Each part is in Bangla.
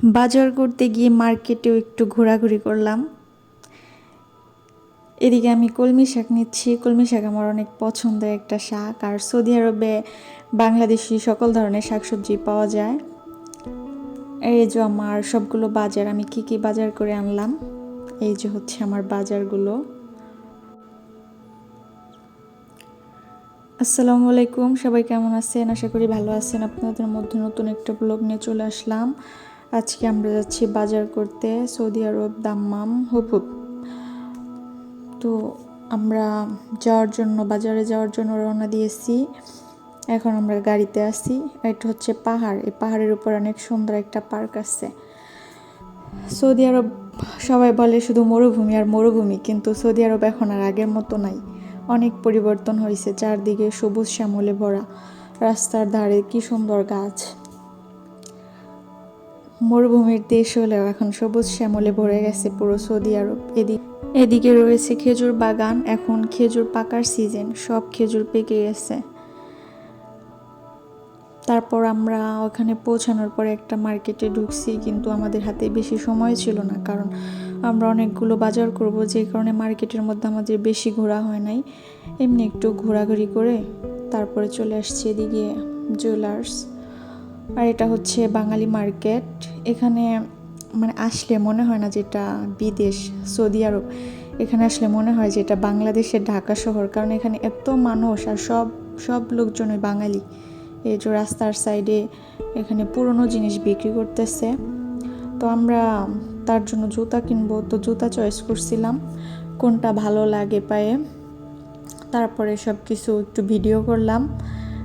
বাজার করতে গিয়ে মার্কেটেও একটু ঘোরাঘুরি করলাম। এদিকে আমি কলমি শাক নিচ্ছি। কলমি শাক আমার অনেক পছন্দের একটা শাক। আর সৌদি আরবে, বাংলাদেশি সকল ধরনের শাকসবজি পাওয়া যায়। এই যে আমার সবগুলো বাজার, আমি কি কি বাজার করে আনলাম? এই যে হচ্ছে আমার বাজারগুলো। আসসালামু আলাইকুম, সবাই কেমন আছেন? আশা করি ভালো আছেন। আপনাদের মধ্যে নতুন একটা ব্লগ নিয়ে চলে আসলাম। আজকে আমরা যাচ্ছি বাজার করতে সৌদি আরব দাম্মাম হুপুপ তো আমরা যাওয়ার জন্য, বাজারে যাওয়ার জন্য রওনা দিয়েছি। এখন আমরা গাড়িতে আসি এটা হচ্ছে পাহাড়। এই পাহাড়ের উপর অনেক সুন্দর একটা পার্ক আছে। সৌদি আরব সবাই বলে শুধু মরুভূমি আর মরুভূমি, কিন্তু সৌদি আরব এখন আর আগের মতো নাই। অনেক পরিবর্তন হয়েছে, চারদিকে সবুজ শ্যামলে ভরা। রাস্তার ধারে কি সুন্দর গাছ। মরুভূমির দেশ হলেও এখন সবুজ শ্যামলে ভরে গেছে পুরো সৌদি আরব। এদিক এদিকে রয়েছে খেজুর বাগান, এখন খেজুর পাকার সিজন সব খেজুর পেকে গেছে। তারপর আমরা ওখানে পৌঁছানোর পরে একটা মার্কেটে ঢুকছি, কিন্তু আমাদের হাতে বেশি সময় ছিল না, কারণ আমরা অনেকগুলো বাজার করব, যে কারণে মার্কেটের মধ্যে আমাদের বেশি ঘোরা হয় নাই। এমনি একটু ঘোরাঘুরি করে তারপরে চলে আসছি এদিকে জুয়েলার্স আর এটা হচ্ছে বাঙালি মার্কেট। এখানে মানে আসলে মনে হয় না যেটা বিদেশ, সৌদি আরব, এখানে আসলে মনে হয় যে এটা বাংলাদেশের ঢাকা শহর। কারণ এখানে এত মানুষ আর সব সব লোকজনই বাঙালি। এই যে রাস্তার সাইডে এখানে পুরনো জিনিস বিক্রি করতেছে। তো আমরা তার জন্য জুতা কিনবো। তো জুতা চয়েস করছিলাম, কোনটা ভালো লাগে পায়ে। তারপরে সব কিছু একটু ভিডিও করলাম।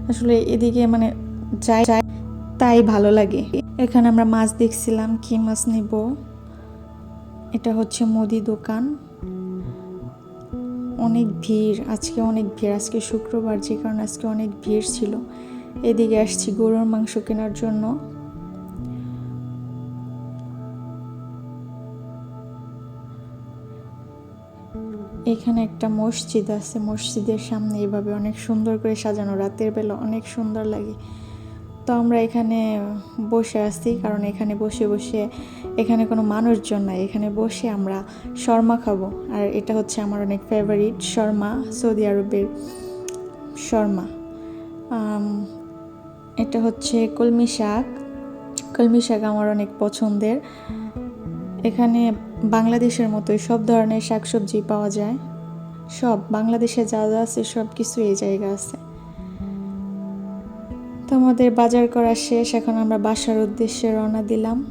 আসলে এদিকে মানে যাই যাই তাই ভালো লাগে। এখানে আমরা মাছ দেখছিলাম, কি মাছ নিব? এটা হচ্ছে মুদি দোকান। অনেক ভিড়, আজকে অনেক ভিড়, আজকে শুক্রবার, যে কারণে আজকে অনেক ভিড় ছিল। এদিকে আসছি গরুর মাংস কেনার জন্য। এখানে একটা মসজিদ আছে, মসজিদের সামনে এভাবে অনেক সুন্দর করে সাজানো, রাতের বেলা অনেক সুন্দর লাগে। তো আমরা এখানে বসে আছি, কারণ এখানে বসে বসে এখানে কোনো মানুষজন নাই। এখানে বসে আমরা শর্মা খাব। আর এটা হচ্ছে আমার অনেক ফেভারিট শর্মা, সৌদি আরবের শর্মা। এটা হচ্ছে কলমি শাক। কলমি শাক আমার অনেক পছন্দের। এখানে বাংলাদেশের মতোই সব ধরনের শাকসবজি পাওয়া যায়। সব, বাংলাদেশে যা যা আছে সব কিছু এই জায়গা আছে। তো আমাদের বাজার করা শেষ, এখন আমরা বাসার উদ্দেশ্যে রওনা দিলাম।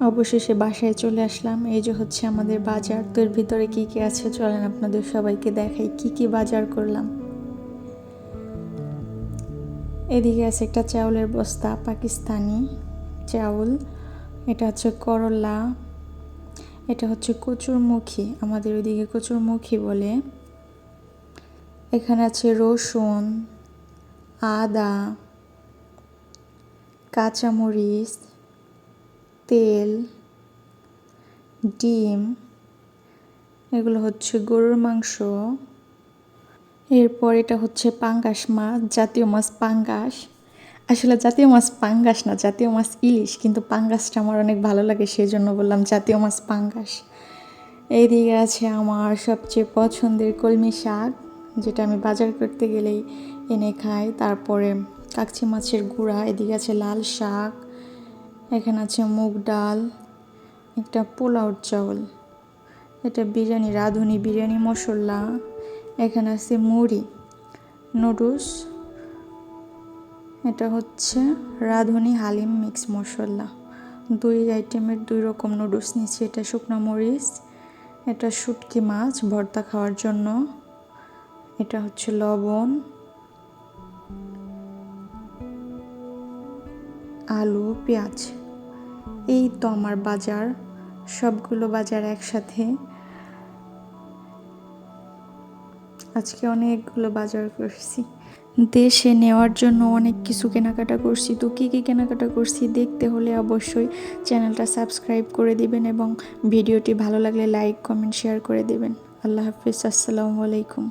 অবশেষে বাসায় চলে আসলাম। এই যে হচ্ছে আমাদের বাজার। তো এর ভিতরে কি কি আছে? চলেন আপনাদের সবাইকে দেখাই কি কি বাজার করলাম। এদিকে আছে একটা চাউলের বস্তা, পাকিস্তানি চাউল। এটা হচ্ছে করলা। এটা হচ্ছে কচুরমুখী। আমাদের ওইদিকে কচুরমুখী বলে। এখানে আছে রসুন, আদা, কাঁচামরিচ, তেল, ডিম, এগুলো হচ্ছে গরুর মাংস। এরপর এটা হচ্ছে পাঙ্গাস মাছ, জাতীয় মাছ পাঙ্গাস। আসলে জাতীয় মাছ পাঙ্গাস না, জাতীয় মাছ ইলিশ, কিন্তু পাঙ্গাসটা আমার অনেক ভালো লাগে সেই জন্য বললাম জাতীয় মাছ পাঙ্গাস। এইদিকে আছে আমার সবচেয়ে পছন্দের কলমি শাক। যেটা আমি বাজার করতে গেলেই এনে খাই। তারপরে কাকচি মাছের গুঁড়া, এদিকে আছে লাল শাক, এখানে আছে মুগ ডাল, একটা পোলাওর চাউল, এটা বিরিয়ানি, রাঁধুনি বিরিয়ানি মশলা, এখানে আছে মুড়ি, নুডলস, এটা হচ্ছে রাঁধুনি হালিম মিক্স মশলা। দুই আইটেমের দুই রকম নুডলস নিচ্ছি এটা শুকনো মরিচ, এটা শুটকি মাছ, ভর্তা খাওয়ার জন্য। এটা হচ্ছে লবণ, আলু, পেঁয়াজ। এই তো আমার বাজার। সবগুলো বাজার একসাথে। আজকে অনেকগুলো বাজার করছি। দেশে নেওয়ার জন্য অনেক কিছু কেনাকাটা করছি। তো কী কী কেনাকাটা করছি দেখতে হলে অবশ্যই চ্যানেলটা সাবস্ক্রাইব করে দিবেন এবং ভিডিওটি ভালো লাগলে লাইক, কমেন্ট, শেয়ার করে দেবেন। আল্লাহ হাফিজ। আসসালামু আলাইকুম।